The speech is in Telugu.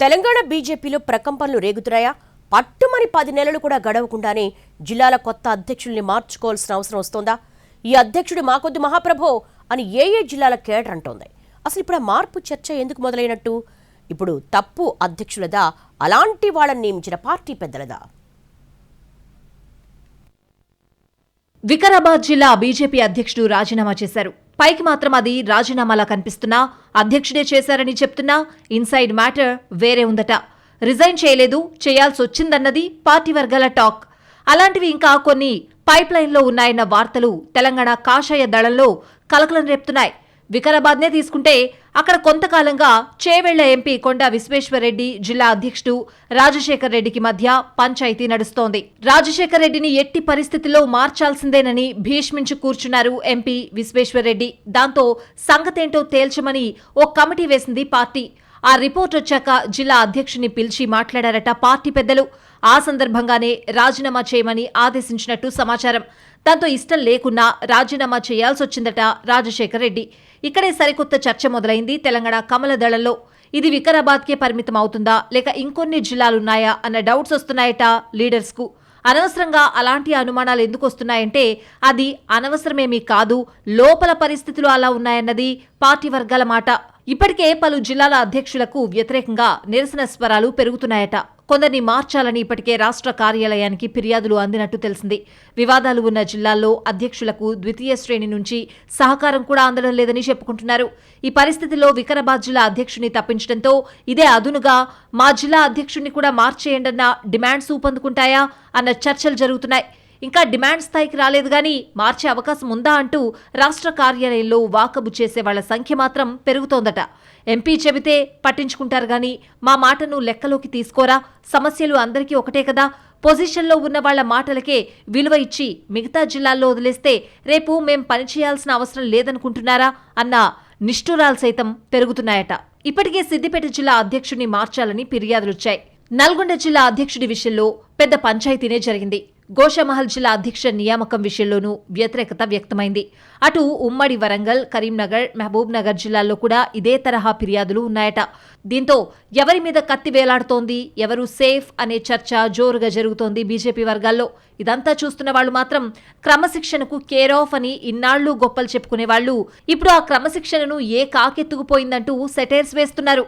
తెలంగాణ బీజేపీలో ప్రకంపనలు రేగుతున్నాయా? పట్టుమని పది నెలలు కూడా గడవకుండానే జిల్లాల కొత్త అధ్యక్షుల్ని మార్చుకోవాల్సిన అవసరం వస్తోందా? ఈ అధ్యక్షుడు మాకొద్దు మహాప్రభో అని ఏ ఏ జిల్లాల కేడర్ అంటోంది. అసలు ఇప్పుడు ఆ మార్పు చర్చ ఎందుకు మొదలైనట్టు? ఇప్పుడు తప్పు అధ్యక్షులదా? అలాంటి వాళ్ళని నియమించిన పార్టీ పెద్దలదా? వికారాబాద్ జిల్లా బీజేపీ అధ్యక్షుడు రాజీనామా చేశారు. పైకి మాత్రం అది రాజీనామాలా కనిపిస్తున్నా అధ్యక్షుడే చేశారని చెప్తున్నా ఇన్సైడ్ మ్యాటర్ వేరే ఉందట. రిజైన్ చేయలేదు చేయాల్సి వచ్చిందన్నది పార్టీ వర్గాల టాక్. అలాంటివి ఇంకా కొన్ని పైప్లైన్లో ఉన్నాయన్న వార్తలు తెలంగాణ కాషాయ దళంలో కలకలం రేపుతున్నాయి. వికారాబాద్నే తీసుకుంటే అక్కడ కొంతకాలంగా చేవెళ్ళ ఎంపీ కొండ విశ్వేశ్వరరెడ్డి జిల్లా అధ్యక్షుడు రాజశేఖర్ రెడ్డికి మధ్య పంచాయతీ నడుస్తోంది. రాజశేఖర్ రెడ్డిని ఎట్టి పరిస్థితుల్లో మార్చాల్సిందేనని భీష్మించి కూర్చున్నారు ఎంపీ విశ్వేశ్వరరెడ్డి. దాంతో సంగతేంటో తేల్చమని ఓ కమిటీ వేసింది పార్టీ. ఆ రిపోర్ట్ వచ్చాక జిల్లా అధ్యక్షుని పిలిచి మాట్లాడారట పార్టీ పెద్దలు. ఆ సందర్భంగానే రాజీనామా చేయమని ఆదేశించినట్టు సమాచారం. దాంతో ఇష్టం లేకున్నా రాజీనామా చేయాల్సొచ్చిందట రాజశేఖర్ రెడ్డి. ఇక్కడే సరికొత్త చర్చ మొదలైంది. తెలంగాణ కమల దళంలో ఇది వికారాబాద్కే పరిమితం అవుతుందా? లేక ఇంకొన్ని జిల్లాలున్నాయా? అన్న డౌట్స్ వస్తున్నాయట లీడర్స్కు. అనవసరంగా అలాంటి అనుమానాలు ఎందుకు వస్తున్నాయంటే అది అనవసరమేమీ కాదు లోపల పరిస్థితులు అలా ఉన్నాయన్నది పార్టీ వర్గాల మాట. ఇప్పటికే పలు జిల్లాల అధ్యక్షులకు వ్యతిరేకంగా నిరసన స్వరాలు పెరుగుతున్నాయట. కొందరిని మార్చాలని ఇప్పటికే రాష్ట్ర కార్యాలయానికి ఫిర్యాదులు అందినట్టు తెలిసింది. వివాదాలు ఉన్న జిల్లాల్లో అధ్యక్షులకు ద్వితీయ శ్రేణి నుంచి సహకారం కూడా అందడం లేదని చెప్పుకుంటున్నారు. ఈ పరిస్థితిలో వికారాబాద్ జిల్లా అధ్యక్షుని తప్పించడంతో ఇదే అదునుగా మా జిల్లా అధ్యక్షుడిని కూడా మార్చేయండన్న డిమాండ్స్ ఊపందుకుంటాయా అన్న చర్చలు జరుగుతున్నాయి. ఇంకా డిమాండ్ స్థాయికి రాలేదు గాని మార్చే అవకాశం ఉందా అంటూ రాష్ట్ర కార్యాలయంలో వాకబు చేసే వాళ్ళ సంఖ్య మాత్రం పెరుగుతోందట. ఎంపీ చెబితే పట్టించుకుంటారు గాని మా మాటను లెక్కలోకి తీసుకోరా? సమస్యలు అందరికీ ఒకటే కదా. పొజిషన్లో ఉన్న వాళ్ళ మాటలకే విలువ ఇచ్చి మిగతా జిల్లాల్లో వదిలేస్తే రేపు మేం పనిచేయాల్సిన అవసరం లేదనుకుంటున్నారా? అన్న నిష్ఠురాలు సైతం పెరుగుతున్నాయట. ఇప్పటికే సిద్దిపేట జిల్లా అధ్యక్షుడిని మార్చాలని ఫిర్యాదులొచ్చాయి. నల్గొండ జిల్లా అధ్యక్షుడి విషయంలో పెద్ద పంచాయతీనే జరిగింది. గోషామహల్ జిల్లా అధ్యక్ష నియామకం విషయంలోనూ వ్యతిరేకత వ్యక్తమైంది. అటు ఉమ్మడి వరంగల్ కరీంనగర్ మహబూబ్నగర్ జిల్లాల్లో కూడా ఇదే తరహా ఫిర్యాదులు ఉన్నాయట. దీంతో ఎవరి మీద కత్తి వేలాడుతోంది ఎవరు సేఫ్ అనే చర్చ జోరుగా జరుగుతోంది బీజేపీ వర్గాల్లో. ఇదంతా చూస్తున్న వాళ్ళు మాత్రం క్రమశిక్షణకు కేర్ ఆఫ్ అని ఇన్నాళ్ళు గొప్పలు చెప్పుకునే వాళ్ళు ఇప్పుడు ఆ క్రమశిక్షణను ఏ కాకెత్తుకుపోయిందంటూ సెటైర్స్ వేస్తున్నారు.